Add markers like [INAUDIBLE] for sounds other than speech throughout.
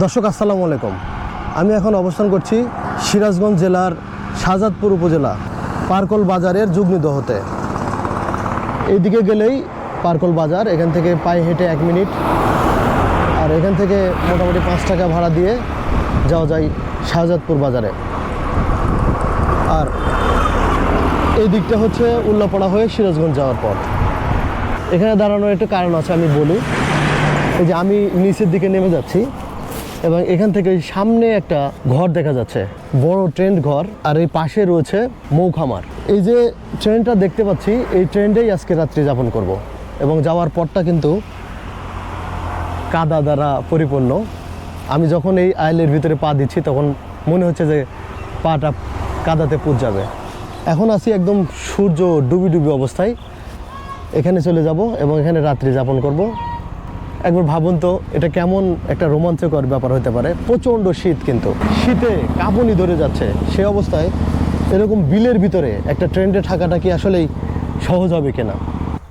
দর্শক, আসসালামু আলাইকুম। আমি এখন অবস্থান করছি সিরাজগঞ্জ জেলার শাহজাদপুর উপজেলা পার্কল বাজারের যুগ্নিদহতে এইদিকে গেলেই পার্কল বাজার, এখান থেকে পায়ে হেঁটে এক মিনিট। আর এখান থেকে মোটামুটি পাঁচ টাকা ভাড়া দিয়ে যাওয়া যায় শাহজাদপুর বাজারে। আর এই দিকটা হচ্ছে উল্লাপাড়া হয়ে সিরাজগঞ্জ যাওয়ার পর এখানে দাঁড়ানোর একটা কারণ আছে, আমি বলি। এই যে আমি নিচের দিকে নেমে যাচ্ছি। এবং এখান থেকে সামনে একটা ঘর দেখা যাচ্ছে। বড় ট্রেন্ড ঘর আর এই পাশে রয়েছে মৌখামার। এই যে ট্রেনটা দেখতে পাচ্ছি, এই ট্রেনটাই আজকে রাত্রি যাপন করব। এবং যাওয়ার পরটা কিন্তু কাদা দ্বারা পরিপূর্ণ। আমি যখন এই আইলের ভিতরে পা দিচ্ছি, তখন মনে হচ্ছে যে পাটা কাদাতে পুজ যাবে। এখন আছি একদম সূর্য ডুবি ডুবি অবস্থায়। এখানে চলে যাব এবং এখানে রাত্রি যাপন করব। একবার ভাবুন তো, এটা কেমন একটা রোমাঞ্চকর ব্যাপার হতে পারে। প্রচণ্ড শীত কিন্তু। শীতে কাঁপুনি ধরে যাচ্ছে। সে অবস্থায় এরকম বিলের ভিতরে একটা ট্রেন্ডে থাকাটা কি আসলেই সহজ হবে কিনা?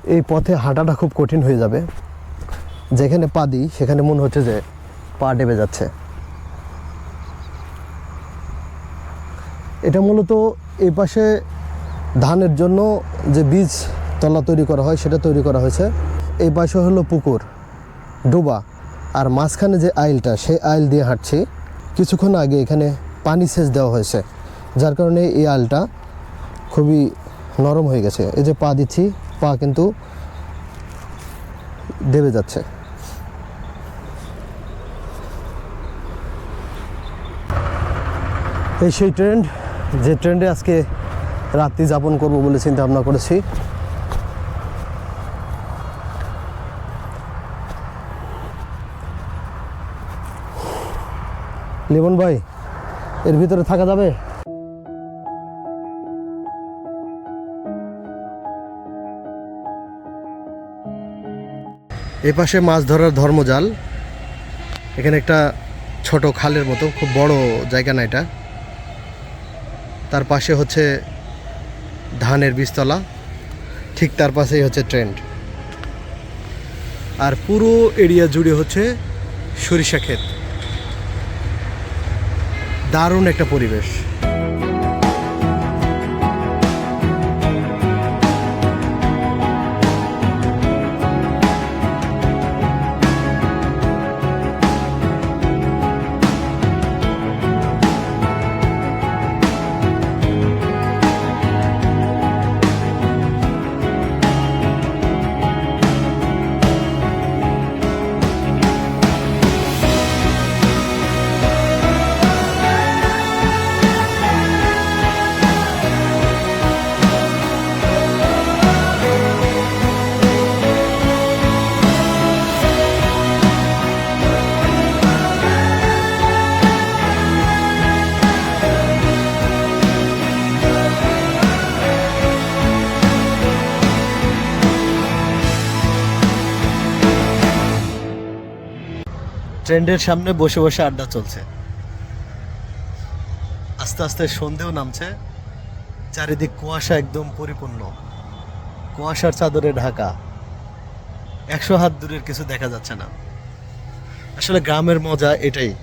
এই পথে হাঁটাটা খুব কঠিন হয়ে যাবে। যেখানে পা দিই, সেখানে মনে হচ্ছে যে পা ডেবে যাচ্ছে। এটা মূলত এই পাশে ধানের জন্য যে বীজ তলা তৈরি করা হয়, সেটা তৈরি করা হয়েছে। এই পাশে হলো পুকুর। ডোবা। আর মাঝখানে যে আইলটা, সেই আইল দিয়ে হাঁটছি। কিছুক্ষণ আগে এখানে পানি সেচ দেওয়া হয়েছে, যার কারণে এই আইলটা খুবই নরম হয়ে গেছে। এই যে পা দিচ্ছি, পা কিন্তু দেবে যাচ্ছে। এই সেই ট্রেন্ড, যে ট্রেন্ডে আজকে রাত্রি যাপন করব বলে চিন্তা ভাবনা করেছি। লিমন ভাই, এর ভিতরে থাকা যাবে? এ পাশে মাছ ধরার ধর্মজাল। এখানে একটা ছোট খালের মতো, খুব বড় জায়গা না এটা। তার পাশে হচ্ছে ধানের বীজতলা, ঠিক তার পাশেই হচ্ছে ট্রেন্ড। আর পুরো এরিয়া জুড়ে হচ্ছে সরিষা ক্ষেত। দারুণ একটা পরিবেশ। ট্রেন্ডের সামনে বসে বসে আড্ডা চলছে। আস্তে আস্তে সন্ধেও নামছে। চারিদিক কুয়াশা একদম পরিপূর্ণ। কুয়াশার চাদরে ঢাকা। একশো হাত দূরের কিছু দেখা যাচ্ছে না। আসলে গ্রামের মজা এটাই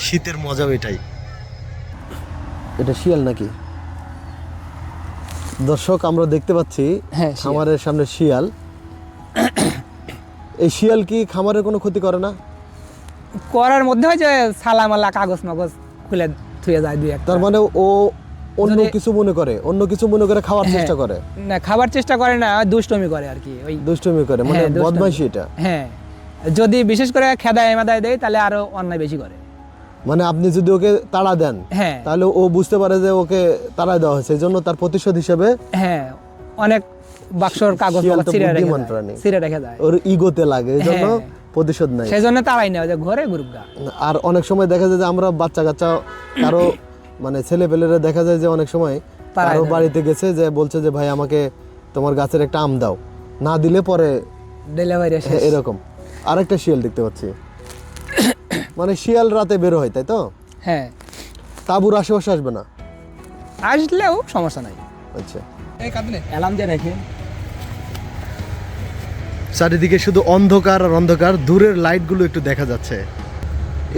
শীতের মজাও এটাই। এটা শিয়াল নাকি? দর্শক আমরা দেখতে পাচ্ছি হ্যাঁ, খামারের সামনে শিয়াল। এই শিয়াল কি খামারের কোনো ক্ষতি করে না? করার মধ্যে হয় যে সালামালা কাগজ মাগজ খুলে থুয়ে যায় দুই একটা। তার মানে ও অন্য কিছু মনে করে অন্য কিছু মনে করে খাওয়ার হ্যাঁ। চেষ্টা করে? না খাবার চেষ্টা করে না দুষ্টমি করে আর কি ওই দুষ্টুমি করে মানে হ্যাঁ, বদমাইশি এটা? হ্যাঁ। যদি বিশেষ করে খেদায় মেদায় দেয় তাহলে আরও অন্যায় বেশি করে। মানে আপনি যদি ওকে তাড়া দেন হ্যাঁ। তাহলে ও বুঝতে পারে যে ওকে তাড়া দেওয়া হয়েছে জন্য তার প্রতিশোধ হিসেবে হ্যাঁ অনেক বাক্সর কাগজ ছিঁড়ে রেখে যায় ছিঁড়ে রেখে যায়। ওর ইগোতে লাগে এই জন্য। প্রতিশোধ নাই। সেই জন্য তারাই নেওয়া যে ঘরে গুরুগা আর অনেক সময় দেখা যায় যে আমরা বাচ্চা কাচ্চা কারও [COUGHS] মানে ছেলে পেলেরা দেখা যায় যে অনেক সময় কারও বাড়িতে গেছে যে বলছে যে ভাই আমাকে তোমার গাছের একটা আম দাও। না দিলে পরে ডেলিভারি আসে [LAUGHS] এরকম। আরেকটা শিয়াল দেখতে পাচ্ছি। [COUGHS] মানে শিয়াল রাতে বের হয় তাই তো? হ্যাঁ। তাঁবুর আশেপাশে আসবে না? আসলেও সমস্যা নাই। আচ্ছা। অ্যালার্ম যে রেখে চারিদিকে শুধু অন্ধকার আর অন্ধকার, দূরের লাইটগুলো একটু দেখা যাচ্ছে।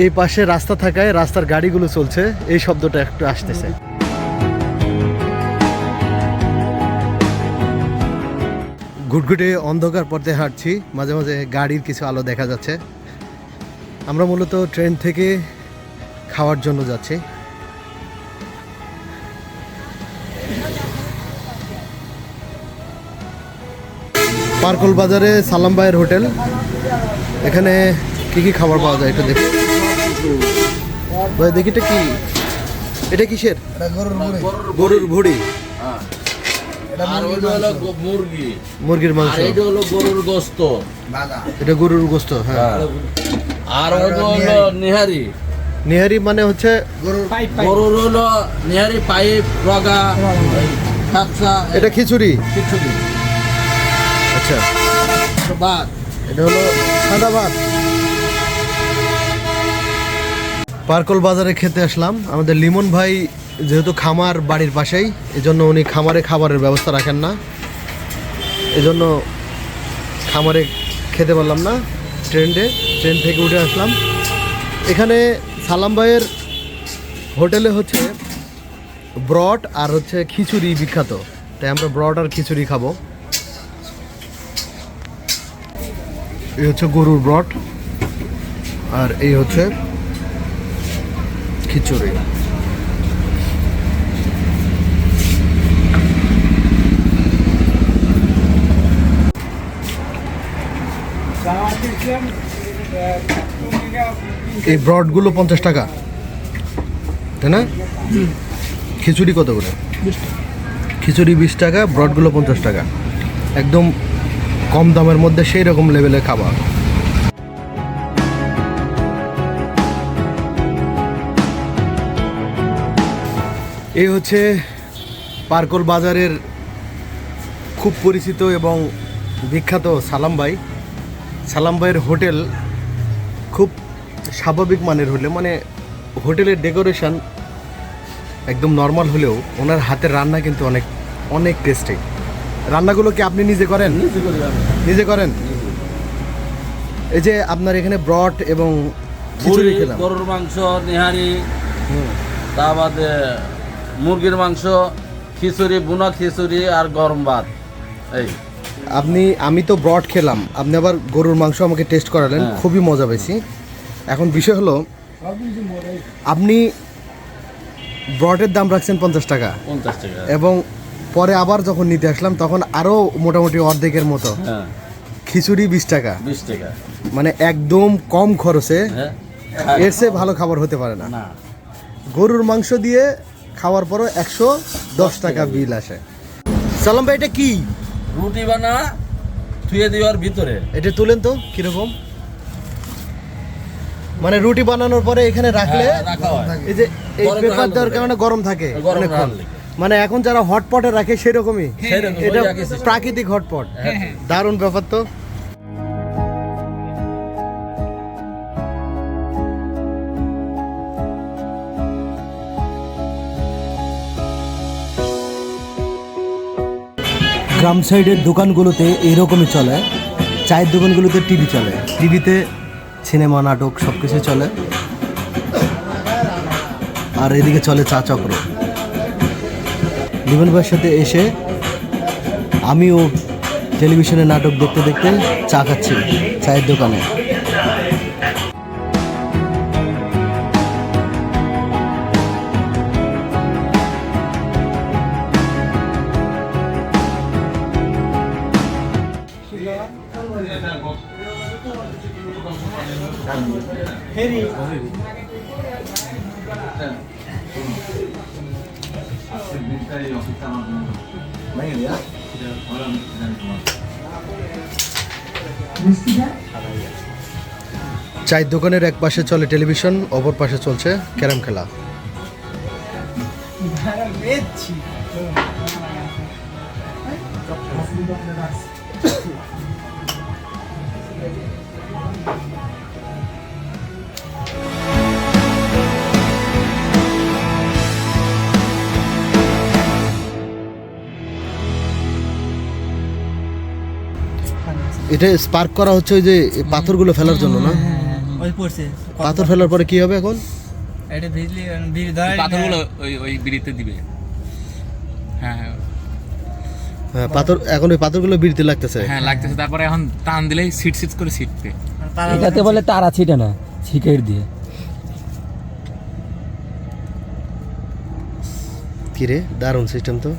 এই পাশে রাস্তা থাকায় রাস্তার গাড়িগুলো চলছে, এই শব্দটা একটু আসতেছে। ঘুটঘুটে অন্ধকার পথে হাঁটছি, মাঝে মাঝে গাড়ির কিছু আলো দেখা যাচ্ছে। আমরা মূলত ট্রেন থেকে খাওয়ার জন্য যাচ্ছি। পার্কল বাজারে সালাম ভাইয়ের হোটেল। এখানে কি কি খাবার পাওয়া যায় একটু দেখি। ভাই দেখি এটা কি? এটা কিসের? গরুর ভুড়ি আর মুরগির মাংস। আর এইটা হলো গরুর গোস্ত। এটা গরুর গোস্ত হ্যাঁ। আর ওইটা হলো নিহারি। নিহারি মানে হচ্ছে গরুর হলো নিহারি পাইপ রগা এটা খিচুড়ি? খিচুড়ি। আচ্ছা। ভাত এটা হলো সাদা ভাত পার্কল বাজারে খেতে আসলাম। আমাদের লিমন ভাই যেহেতু খামার বাড়ির পাশেই এজন্য উনি খামারে খাবারের ব্যবস্থা রাখেন না। এজন্য খামারে খেতে পারলাম না ট্রেনে ট্রেন থেকে উঠে আসলাম। এখানে সালাম ভাইয়ের হোটেলে হচ্ছে ব্রড আর হচ্ছে খিচুড়ি বিখ্যাত। তাই আমরা ব্রড আর খিচুড়ি খাব। এই হচ্ছে গরুর ব্রড আর এই হচ্ছে খিচুড়ি। এই ব্রডগুলো পঞ্চাশ টাকা তাই না? খিচুড়ি কত করে? খিচুড়ি বিশ টাকা ব্রডগুলো পঞ্চাশ টাকা। একদম কম দামের মধ্যে সেই রকম লেভেলের খাবার। এই হচ্ছে পার্কল বাজারের খুব পরিচিত এবং বিখ্যাত সালাম ভাই। সালাম ভাইয়ের হোটেল খুব স্বাভাবিক মানের হলে মানে হোটেলের ডেকোরেশন একদম নর্মাল হলেও ওনার হাতের রান্না কিন্তু অনেক অনেক টেস্টি রান্নাগুলো কি আপনি নিজে করেন? নিজে করেন? এই যে আপনার এখানে ব্রড এবং খিচুড়ি খেলাম। গরুর মাংস নিহারি তা বাদে মুরগির মাংস খিচুড়ি বুনা খিচুড়ি আর গরম ভাত। এই। আপনি আমি তো ব্রড খেলাম। আপনি আবার গরুর মাংস আমাকে টেস্ট করালেন। হ্যাঁ। খুবই মজা পেয়েছি। এখন বিষয় হলো আপনি ব্রডের দাম রাখছেন পঞ্চাশ টাকা। পঞ্চাশ টাকা। এবং পরে আবার যখন নিতে আসলাম তখন আরও মোটামুটি অর্ধেকের মতো। হ্যাঁ। খিচুড়ি বিশ টাকা। বিশ টাকা। মানে একদম কম খরচে হ্যাঁ। এর চেয়ে ভালো খাবার হতে পারে না। গরুর মাংস দিয়ে খাওয়ার পরও একশো দশ টাকা বিল আসে। সালাম ভাই এটা কি? রুটি বানা থুয়ে দেওয়ার ভিতরে। এটা তুলেন তো কীরকম? মানে রুটি বানানোর পরে এখানে রাখলে হ্যাঁ। এই যে এই গরম পেপার দেওয়ার কারণে গরম থাকে অনেকক্ষণ। মানে এখন যারা হটপটে রাখে সেরকমই। সেরকম, এটা ওই একই system। প্রাকৃতিক হটপট। হ্যাঁ, হ্যাঁ। দারুণ ব্যাপার তো। গ্রাম সাইডের দোকানগুলোতে এরকমই চলে। চায়ের দোকানগুলোতে টিভি চলে। টিভিতে সিনেমা নাটক সব কিছু চলে। আর এদিকে চলে চা চক্র। লিমন ভাইয়ের সাথে এসে আমিও টেলিভিশনে নাটক দেখতে দেখতে চা খাচ্ছি চায়ের দোকানে। চায়ের দোকানের এক পাশে চলে টেলিভিশন অপর পাশে চলছে ক্যারাম খেলা। এটা স্পার্ক করা হচ্ছে ওই যে পাথরগুলো ফেলার জন্য না? ওই পড়ছে। পাথর ফেলার পরে কি হবে এখন? এটা ভিজলি ভিজ ধরে পাথরগুলো ওই ওই বিড়িতে দিবে। হ্যাঁ হ্যাঁ। হ্যাঁ পাথর এখন ওই পাথরগুলো বিড়িতে লাগতেছে। হ্যাঁ লাগতেছে। তারপরে এখন টান দিলেই সিট সিট করে ছিটবে। এটাতে বলে তারা ছিটে না শিকের দিয়ে। কি রে? দারুণ সিস্টেম তো।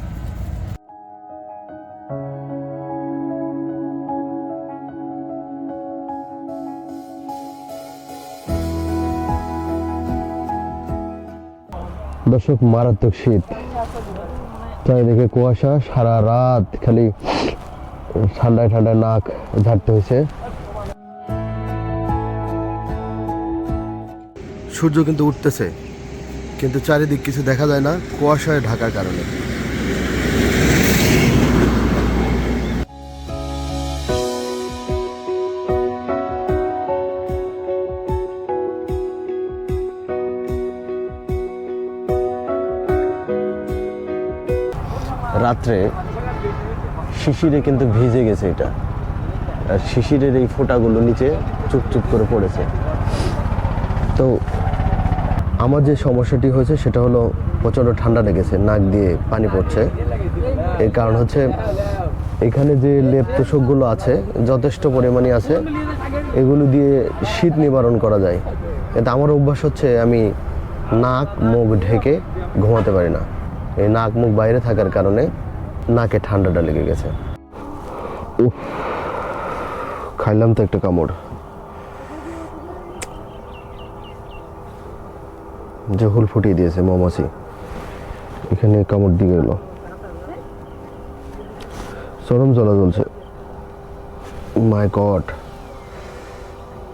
দর্শক, মারাত্মক শীত। চারিদিকে কুয়াশা, সারা রাত খালি ঠান্ডায় ঠান্ডায় নাক ঝাড়তে হয়েছে। সূর্য কিন্তু উঠতেছে, কিন্তু চারিদিক কিছু দেখা যায় না, কুয়াশায় ঢাকার কারণে। রাত্রে শিশিরে কিন্তু ভিজে গেছে এটা। আর শিশিরের এই ফোঁটাগুলো নিচে চুপচুপ করে পড়েছে। তো আমার যে সমস্যাটি হয়েছে সেটা হলো প্রচণ্ড ঠান্ডা লেগেছে, নাক দিয়ে পানি পড়ছে। এর কারণ হচ্ছে এখানে যে লেপ তোষকগুলো আছে, যথেষ্ট পরিমাণে আছে, এগুলো দিয়ে শীত নিবারণ করা যায়। কিন্তু আমার অভ্যাস হচ্ছে আমি নাক, মুখ ঢেকে ঘুমাতে পারি না। এই নাক, মুখ বাইরে থাকার কারণে নাকে ঠান্ডাটা লেগে গেছে। খাইলাম তো একটা কামড়। যে হুল ফুটিয়ে দিয়েছে মৌমাছি। এখানে কামড় দিয়ে গেল। চরম জ্বলা জ্বলছে। মাই গড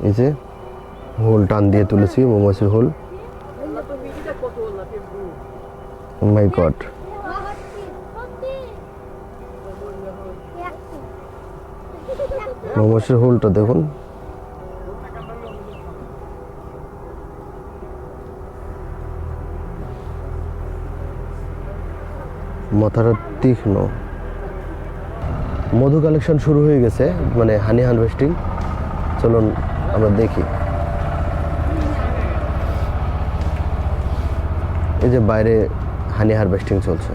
এই যে, হোল টান দিয়ে তুলেছি, মৌমাছির হোল। মাই গড মৌমাছির হোলটা দেখুন। মাথাটা তীক্ষ্ণ। মধু কালেকশন শুরু হয়ে গেছে মানে হানি হারভেস্টিং চলুন আমরা দেখি। এই যে বাইরে হানি হারভেস্টিং চলছে।